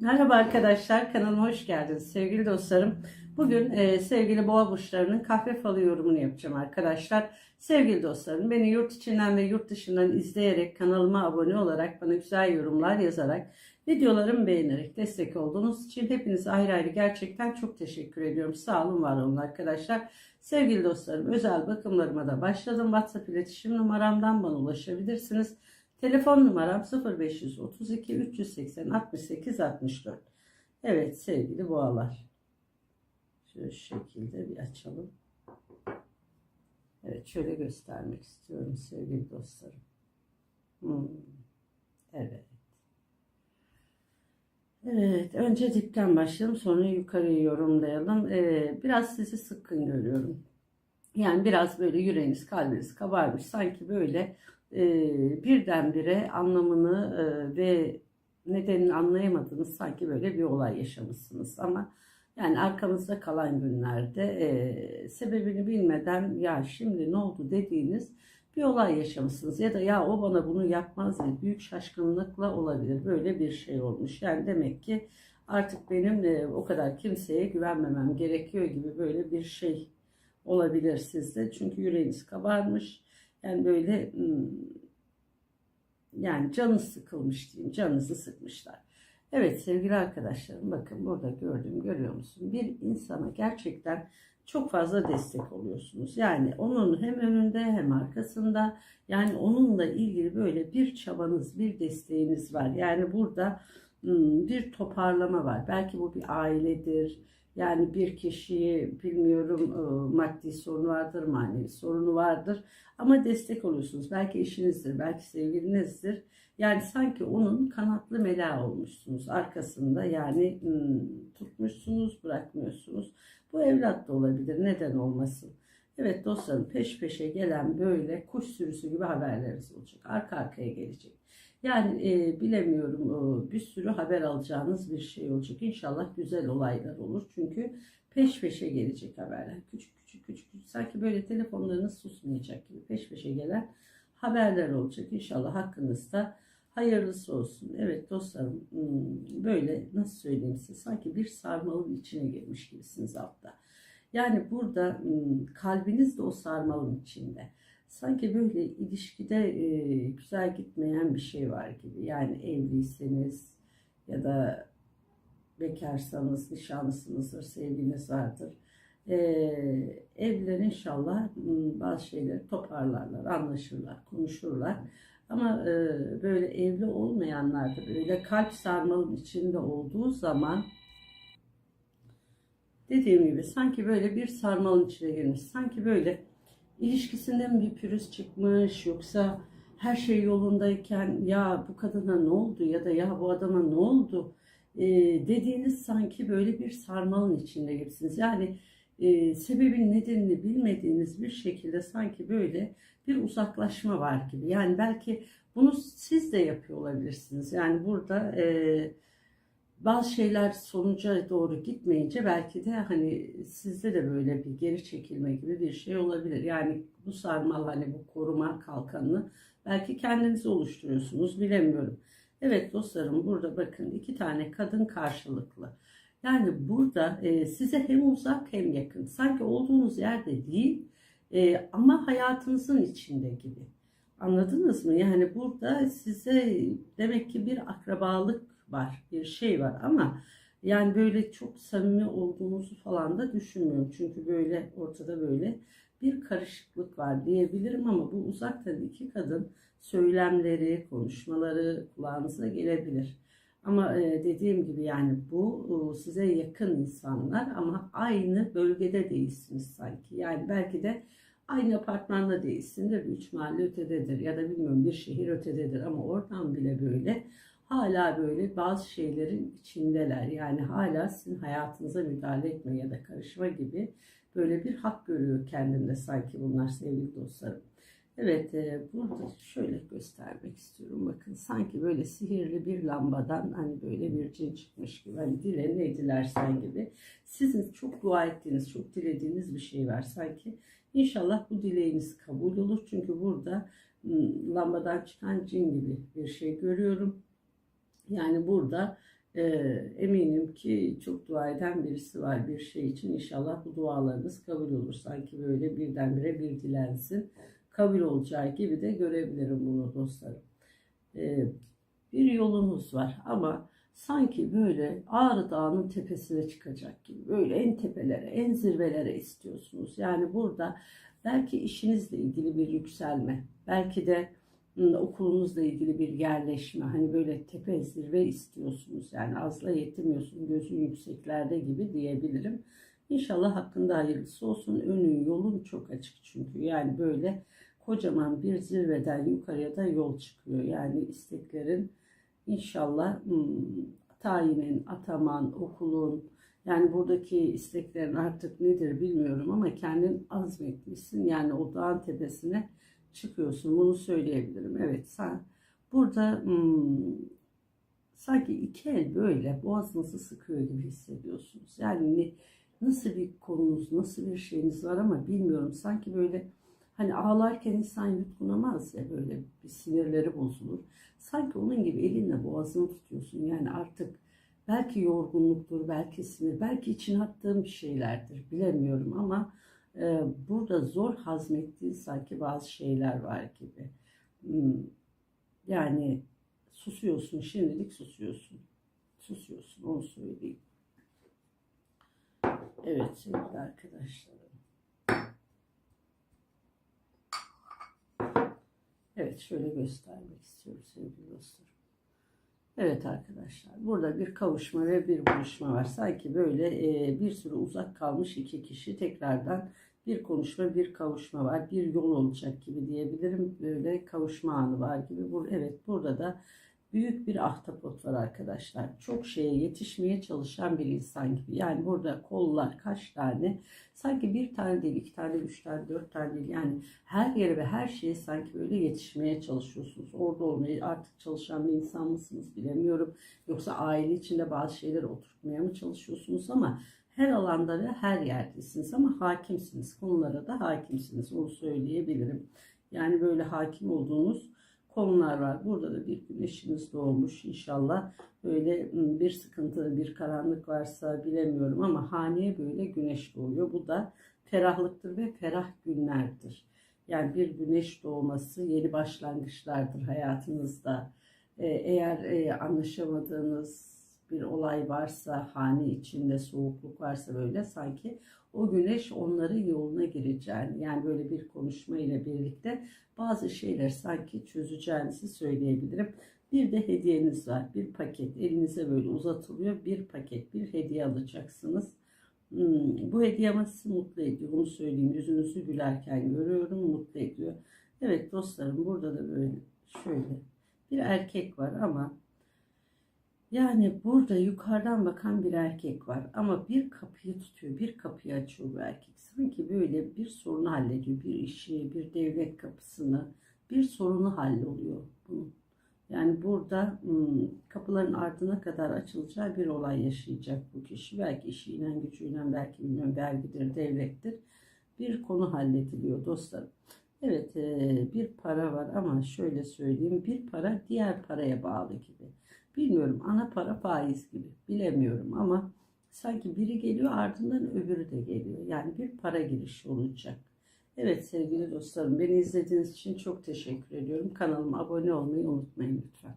Merhaba arkadaşlar, kanalıma hoş geldiniz sevgili dostlarım. Bugün e, sevgili boğa burçlarının kahve falı yorumunu yapacağım arkadaşlar. Sevgili dostlarım, beni yurt içinden ve yurt dışından izleyerek, kanalıma abone olarak, bana güzel yorumlar yazarak, videolarımı beğenerek destek olduğunuz için hepinize ayrı ayrı gerçekten çok teşekkür ediyorum. Sağ olun, var olun arkadaşlar. Sevgili dostlarım, özel bakımlarıma da başladım. WhatsApp iletişim numaramdan bana ulaşabilirsiniz. Telefon numaram 0532 380 68 64. Evet sevgili boğalar. Şu şekilde bir açalım. Evet şöyle göstermek istiyorum sevgili dostlarım. Hmm, Evet. Evet, önce dipten başlayalım sonra yukarıyı yorumlayalım. Ee, biraz sizi sıkkın görüyorum. Yani biraz böyle yüreğiniz, kalbiniz kabarmış. Sanki böyle birdenbire anlamını e, ve nedenini anlayamadığınız sanki böyle bir olay yaşamışsınız. Ama yani arkamızda kalan günlerde e, sebebini bilmeden ya şimdi ne oldu dediğiniz bir olay yaşamışsınız. Ya da ya o bana bunu yapmaz diye büyük şaşkınlıkla olabilir. Böyle bir şey olmuş. Yani demek ki artık benim e, o kadar kimseye güvenmemem gerekiyor gibi böyle bir şey olabilir sizde. Çünkü yüreğiniz kabarmış. Yani böyle yani canınız sıkılmış diyeyim. Canınızı sıkmışlar. Evet sevgili arkadaşlarım bakın burada gördüğüm görüyor musun? Bir insana gerçekten çok fazla destek oluyorsunuz. Yani onun hem önünde hem arkasında yani onunla ilgili böyle bir çabanız, bir desteğiniz var. Yani burada bir toparlama var. Belki bu bir ailedir, yani bir kişiyi bilmiyorum e, maddi sorunu vardır, manevi sorunu vardır ama destek oluyorsunuz. Belki eşinizdir, belki sevgilinizdir. Yani sanki onun kanatlı mela olmuşsunuz arkasında yani hmm, tutmuşsunuz, bırakmıyorsunuz. Bu evlat da olabilir, neden olmasın. Evet dostlarım peş peşe gelen böyle kuş sürüsü gibi haberleriniz olacak. Arka arkaya gelecek. Yani e, bilemiyorum e, bir sürü haber alacağınız bir şey olacak. İnşallah güzel olaylar olur. Çünkü peş peşe gelecek haberler. Küçük küçük küçük küçük. Sanki böyle telefonlarınız susmayacak gibi peş peşe gelen haberler olacak. İnşallah hakkınızda hayırlısı olsun. Evet dostlarım hmm, böyle nasıl söyleyeyim size sanki bir sarmalın içine girmiş gibisiniz altta. Yani burada hmm, kalbiniz de o sarmalın içinde sanki böyle ilişkide e, güzel gitmeyen bir şey var gibi. Yani evliyseniz ya da bekarsanız, nişanlısınızdır, sevginiz vardır. E, evler inşallah bazı şeyleri toparlarlar, anlaşırlar, konuşurlar. Ama e, böyle evli olmayanlar da böyle kalp sarmalın içinde olduğu zaman dediğim gibi sanki böyle bir sarmalın içine girmiş. Sanki böyle ilişkisinden bir pürüz çıkmış yoksa her şey yolundayken ya bu kadına ne oldu ya da ya bu adama ne oldu e, dediğiniz sanki böyle bir sarmalın içinde gibisiniz. Yani e, sebebin nedenini bilmediğiniz bir şekilde sanki böyle bir uzaklaşma var gibi. Yani belki bunu siz de yapıyor olabilirsiniz. Yani burada e, bazı şeyler sonuca doğru gitmeyince belki de hani sizde de böyle bir geri çekilme gibi bir şey olabilir. Yani bu sarmal hani bu koruma kalkanını belki kendiniz oluşturuyorsunuz bilemiyorum. Evet dostlarım burada bakın iki tane kadın karşılıklı. Yani burada e, size hem uzak hem yakın. Sanki olduğunuz yerde değil e, ama hayatınızın içinde gibi. Anladınız mı? Yani burada size demek ki bir akrabalık var, bir şey var ama yani böyle çok samimi olduğunuzu falan da düşünmüyorum. Çünkü böyle ortada böyle bir karışıklık var diyebilirim ama bu uzaktan iki kadın söylemleri, konuşmaları kulağınıza gelebilir. Ama e, dediğim gibi yani bu e, size yakın insanlar ama aynı bölgede değilsiniz sanki. Yani belki de aynı apartmanda değilsindir, üç mahalle ötededir ya da bilmiyorum bir şehir ötededir ama oradan bile böyle hala böyle bazı şeylerin içindeler. Yani hala sizin hayatınıza müdahale etme ya da karışma gibi böyle bir hak görüyor kendinde sanki bunlar sevgili dostlarım. Evet e, burada şöyle göstermek istiyorum. Bakın sanki böyle sihirli bir lambadan hani böyle bir cin çıkmış gibi. Hani dile ne dilersen gibi. Sizin çok dua ettiğiniz, çok dilediğiniz bir şey var sanki. İnşallah bu dileğiniz kabul olur. Çünkü burada lambadan çıkan cin gibi bir şey görüyorum. Yani burada Ee, eminim ki çok dua eden birisi var bir şey için. İnşallah bu dualarınız kabul olur. Sanki böyle birdenbire bir dilensin. Kabul olacağı gibi de görebilirim bunu dostlarım. Ee, bir yolunuz var ama sanki böyle Ağrı Dağı'nın tepesine çıkacak gibi. Böyle en tepelere, en zirvelere istiyorsunuz. Yani burada belki işinizle ilgili bir yükselme, belki de okulunuzla ilgili bir yerleşme. Hani böyle tepe zirve istiyorsunuz. Yani azla yetinmiyorsun, gözün yükseklerde gibi diyebilirim. İnşallah hakkında hayırlısı olsun. Önün yolun çok açık çünkü. Yani böyle kocaman bir zirveden yukarıya da yol çıkıyor. Yani isteklerin inşallah hmm, tayinin, ataman, okulun yani buradaki isteklerin artık nedir bilmiyorum ama kendin azmetmişsin. Yani o dağın tepesine çıkıyorsun. Bunu söyleyebilirim. Evet sen burada hmm, sanki iki el böyle boğazınızı sıkıyor gibi hissediyorsunuz. Yani ne, nasıl bir konunuz, nasıl bir şeyiniz var ama bilmiyorum. Sanki böyle hani ağlarken insan yutkunamaz ya böyle bir sinirleri bozulur. Sanki onun gibi elinle boğazını tutuyorsun. Yani artık belki yorgunluktur, belki sinir, belki için attığım bir şeylerdir bilemiyorum ama e, burada zor hazmettiğin sanki bazı şeyler var gibi. Hmm, Yani susuyorsun, şimdilik susuyorsun. Susuyorsun, onu söyleyeyim. Evet sevgili arkadaşlarım. Evet şöyle göstermek istiyorum sevgili dostlarım. Evet arkadaşlar burada bir kavuşma ve bir buluşma var. Sanki böyle e, bir sürü uzak kalmış iki kişi tekrardan bir konuşma bir kavuşma var. Bir yol olacak gibi diyebilirim. Böyle kavuşma anı var gibi. Evet burada da büyük bir ahtapot var arkadaşlar. Çok şeye yetişmeye çalışan bir insan gibi. Yani burada kollar kaç tane? Sanki bir tane değil, iki tane, üç tane, dört tane değil. Yani her yere ve her şeye sanki böyle yetişmeye çalışıyorsunuz. Orada olmayı artık çalışan bir insan mısınız bilemiyorum. Yoksa aile içinde bazı şeyleri oturtmaya mı çalışıyorsunuz ama her alanda ve her yerdesiniz ama hakimsiniz. Konulara da hakimsiniz. Onu söyleyebilirim. Yani böyle hakim olduğunuz konular var. Burada da bir güneşiniz doğmuş inşallah. Böyle bir sıkıntı, bir karanlık varsa bilemiyorum ama haneye böyle güneş doğuyor. Bu da ferahlıktır ve ferah günlerdir. Yani bir güneş doğması yeni başlangıçlardır hayatınızda. Eğer anlaşamadığınız bir olay varsa, hane içinde soğukluk varsa böyle sanki o güneş onların yoluna gireceğini yani böyle bir konuşma ile birlikte bazı şeyler sanki çözeceğinizi söyleyebilirim. Bir de hediyeniz var. Bir paket elinize böyle uzatılıyor. Bir paket, bir hediye alacaksınız. Hmm, bu hediye ama sizi mutlu ediyor. Bunu söyleyeyim. Yüzünüzü gülerken görüyorum. Mutlu ediyor. Evet dostlarım burada da böyle şöyle bir erkek var ama yani burada yukarıdan bakan bir erkek var ama bir kapıyı tutuyor, bir kapıyı açıyor bu erkek. Sanki böyle bir sorunu hallediyor, bir işi, bir devlet kapısını, bir sorunu halloluyor. Yani burada hmm, kapıların ardına kadar açılacağı bir olay yaşayacak bu kişi. Belki işiyle, gücüyle, belki bilmiyorum vergidir, devlettir. Bir konu hallediliyor dostlarım. Evet e, bir para var ama şöyle söyleyeyim bir para diğer paraya bağlı gibi. Bilmiyorum ana para faiz gibi bilemiyorum ama sanki biri geliyor ardından öbürü de geliyor. Yani bir para girişi olacak. Evet sevgili dostlarım beni izlediğiniz için çok teşekkür ediyorum. Kanalıma abone olmayı unutmayın lütfen.